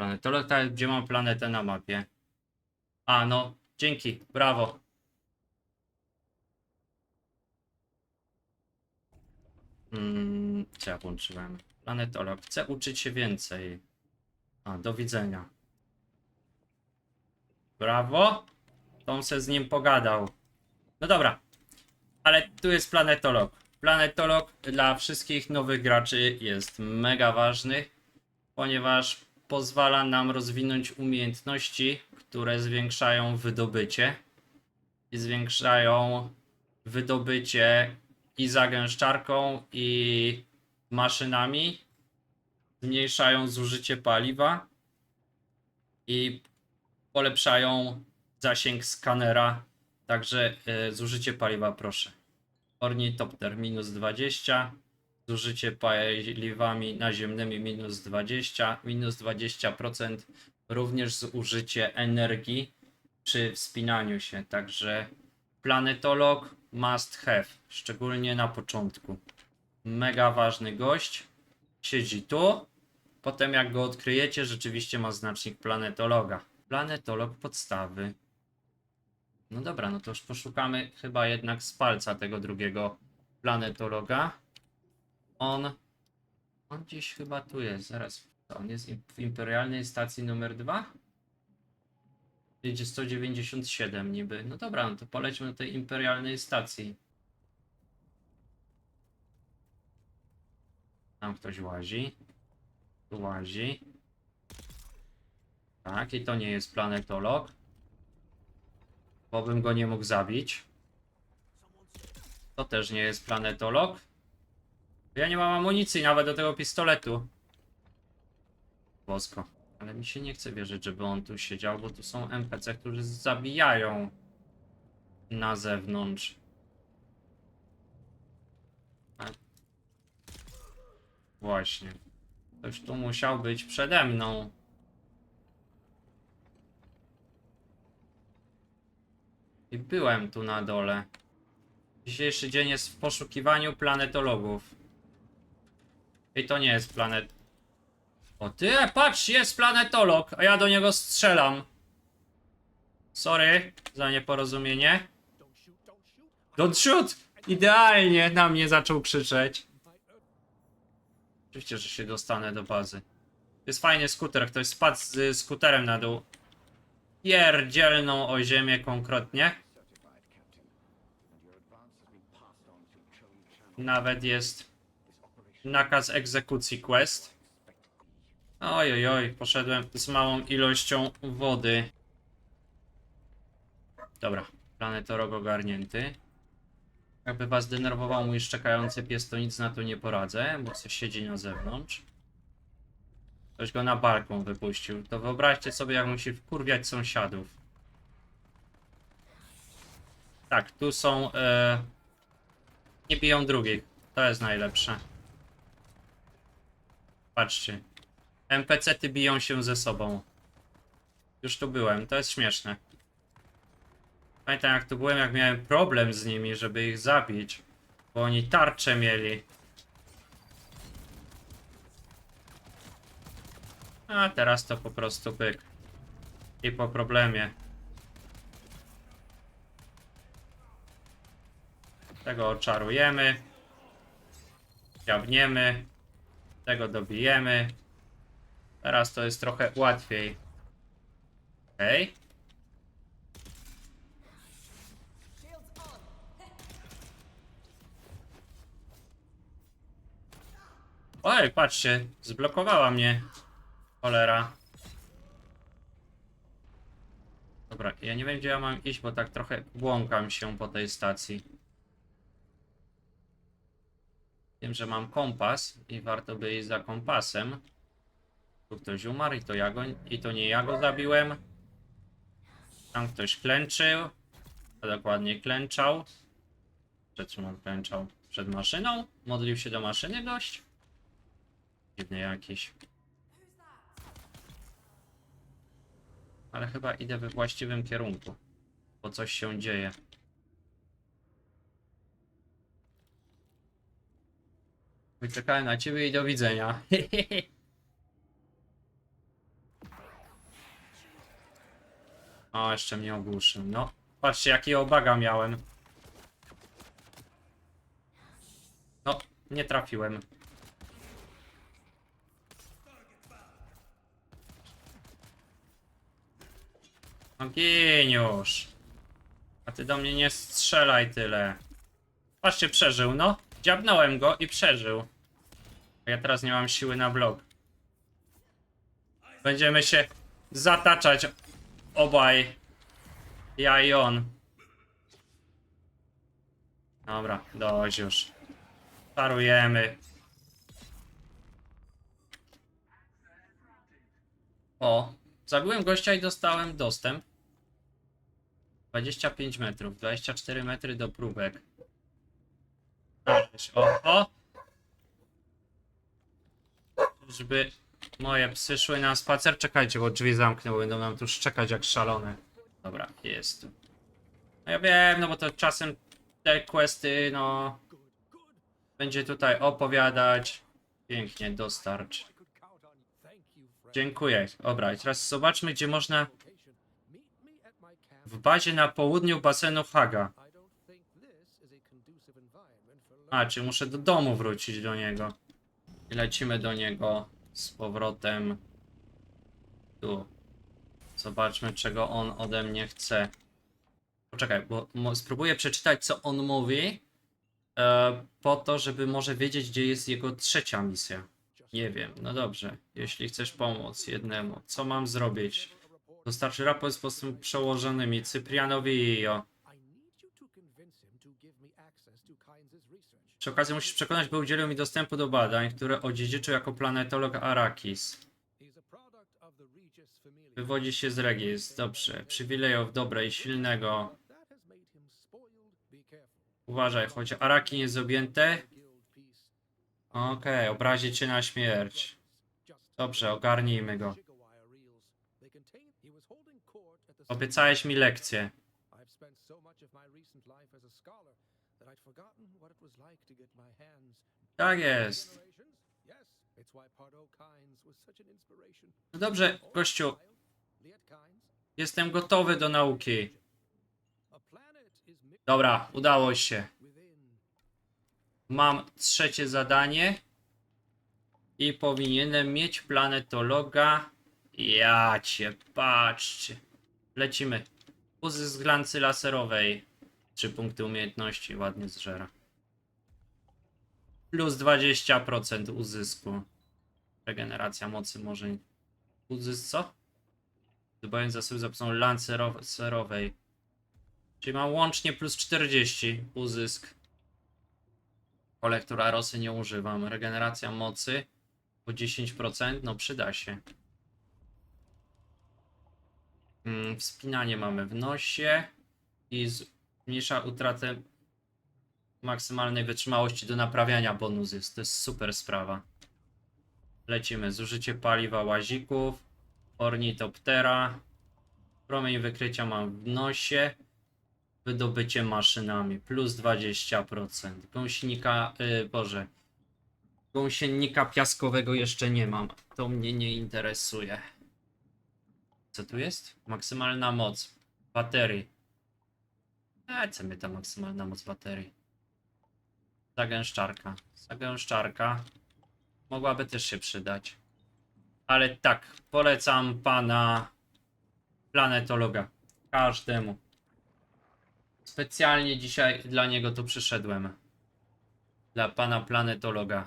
Planetolog, tak, gdzie mam planetę na mapie? A, no, dzięki, brawo. Mm, co ja włączyłem? Planetolog, chcę uczyć się więcej. A, do widzenia. Brawo. Tom se z nim pogadał. No dobra, ale tu jest planetolog. Planetolog dla wszystkich nowych graczy jest mega ważny, ponieważ pozwala nam rozwinąć umiejętności, które zwiększają wydobycie i zwiększają wydobycie i zagęszczarką i maszynami, zmniejszają zużycie paliwa i polepszają zasięg skanera. Także e, zużycie paliwa proszę. Ornitopter minus 20, zużycie paliwami naziemnymi minus 20, minus 20% również zużycie energii przy wspinaniu się. Także planetolog must have, szczególnie na początku. Mega ważny gość. Siedzi tu. Potem jak go odkryjecie, rzeczywiście ma znacznik planetologa. Planetolog podstawy. No dobra, no to już poszukamy chyba jednak z palca tego drugiego planetologa. On. On gdzieś chyba tu jest. Zaraz. On jest w imperialnej stacji numer 2? Idzie 197 niby. No dobra, no to polećmy do tej imperialnej stacji. Tam ktoś łazi. Tu łazi. Tak, i to nie jest planetolog. Bo bym go nie mógł zabić. To też nie jest planetolog. Ja nie mam amunicji nawet do tego pistoletu. Bosko. Ale mi się nie chce wierzyć, żeby on tu siedział, bo tu są NPC, którzy zabijają na zewnątrz. Właśnie. Ktoś tu musiał być przede mną. I byłem tu na dole. Dzisiejszy dzień jest w poszukiwaniu planetologów. I to nie jest planet. O ty, patrz, jest planetolog, a ja do niego strzelam. Sorry za nieporozumienie. Don't shoot! Idealnie na mnie zaczął krzyczeć. Oczywiście, że się dostanę do bazy. Jest fajny skuter, ktoś spadł z skuterem na dół. Pierdzielną o ziemię konkretnie. Nawet jest nakaz egzekucji quest. Oj, oj, poszedłem z małą ilością wody. Dobra, planetorog ogarnięty. Jakby was denerwował mój szczekający pies, to nic na to nie poradzę, bo coś siedzi na zewnątrz. Ktoś go na balkon wypuścił. To wyobraźcie sobie, jak musi wkurwiać sąsiadów. Tak, tu są... E... Nie biją drugich. To jest najlepsze. Patrzcie. NPC-ty biją się ze sobą. Już tu byłem, to jest śmieszne. Pamiętam jak tu byłem, jak miałem problem z nimi, żeby ich zabić. Bo oni tarcze mieli. A teraz to po prostu pyk. I po problemie. Tego oczarujemy. Dziabniemy. Tego dobijemy. Teraz to jest trochę łatwiej. Okej. Oj, patrzcie, zblokowała mnie. Cholera. Dobra, ja nie wiem gdzie ja mam iść, bo tak trochę błąkam się po tej stacji. Wiem, że mam kompas i warto by iść za kompasem. Tu ktoś umarł i to ja go, i to nie ja go zabiłem. Tam ktoś klęczył. A dokładnie klęczał. Przed czym on klęczał? Przed maszyną? Modlił się do maszyny gość? Dziwny jakiś. Ale chyba idę we właściwym kierunku. Bo coś się dzieje. Wyczekałem na ciebie i do widzenia. O, jeszcze mnie ogłuszył. No, patrzcie, jaki obaga miałem. No, nie trafiłem. No już. A ty do mnie nie strzelaj tyle. Patrzcie, przeżył, no. Dziabnąłem go i przeżył. Ja teraz nie mam siły na blok. Będziemy się zataczać obaj. Ja i on. Dobra, dość już. Parujemy. O, zabiłem gościa i dostałem dostęp. 25 metrów, 24 metry do próbek. O, o! Żeby moje psy szły na spacer. Czekajcie, bo drzwi zamknęły, będą nam tu szczekać jak szalone. Dobra, jest. No ja wiem, no bo to czasem te questy, no... Będzie tutaj opowiadać. Pięknie, dostarcz. Dziękuję. Dobra, i teraz zobaczmy, gdzie można... W bazie na południu basenu Haga. A, czy muszę do domu wrócić do niego. I lecimy do niego z powrotem. Tu. Zobaczmy, czego on ode mnie chce. Poczekaj, bo spróbuję przeczytać, co on mówi. E, po to, żeby może wiedzieć, gdzie jest jego trzecia misja. Nie wiem, no dobrze. Jeśli chcesz pomóc jednemu, co mam zrobić? Dostarczy raport z postęp przełożonymi Cyprianowi i Io. Przy okazji musisz przekonać, by udzielił mi dostępu do badań, które odziedziczył jako planetolog Arakis. Wywodzi się z Regis, dobrze. Przywilejów dobre i silnego. Uważaj, choć Araki jest objęte. Okej, obrazi cię na śmierć. Dobrze, ogarnijmy go. Obiecałeś mi lekcję. An inspiration. No dobrze, gościu, jestem gotowy do nauki. Dobra, udało się. Mam trzecie zadanie. I powinienem mieć planetologa. Ja cię, patrzcie. Lecimy. Uzysk glancy laserowej. Trzy punkty umiejętności, ładnie zżera. Plus 20% uzysku. Regeneracja mocy może... Uzysk co? Zdobając zasoby za pomocą lancerowej. Czyli mam łącznie plus 40 uzysk. Kolektor Arosy nie używam. Regeneracja mocy o 10%, no przyda się. Mm, wspinanie mamy w nosie i zmniejsza utratę maksymalnej wytrzymałości do naprawiania bonus jest. To jest super sprawa. Lecimy. Zużycie paliwa łazików, ornitoptera, promień wykrycia mam w nosie, wydobycie maszynami plus 20%. Gąsienika, y, Boże, gąsienika piaskowego jeszcze nie mam. To mnie nie interesuje. Co tu jest? Maksymalna moc baterii. Co mnie ta maksymalna moc baterii? Zagęszczarka. Zagęszczarka mogłaby też się przydać. Ale tak, polecam pana planetologa. Każdemu. Specjalnie dzisiaj dla niego tu przyszedłem. Dla pana planetologa.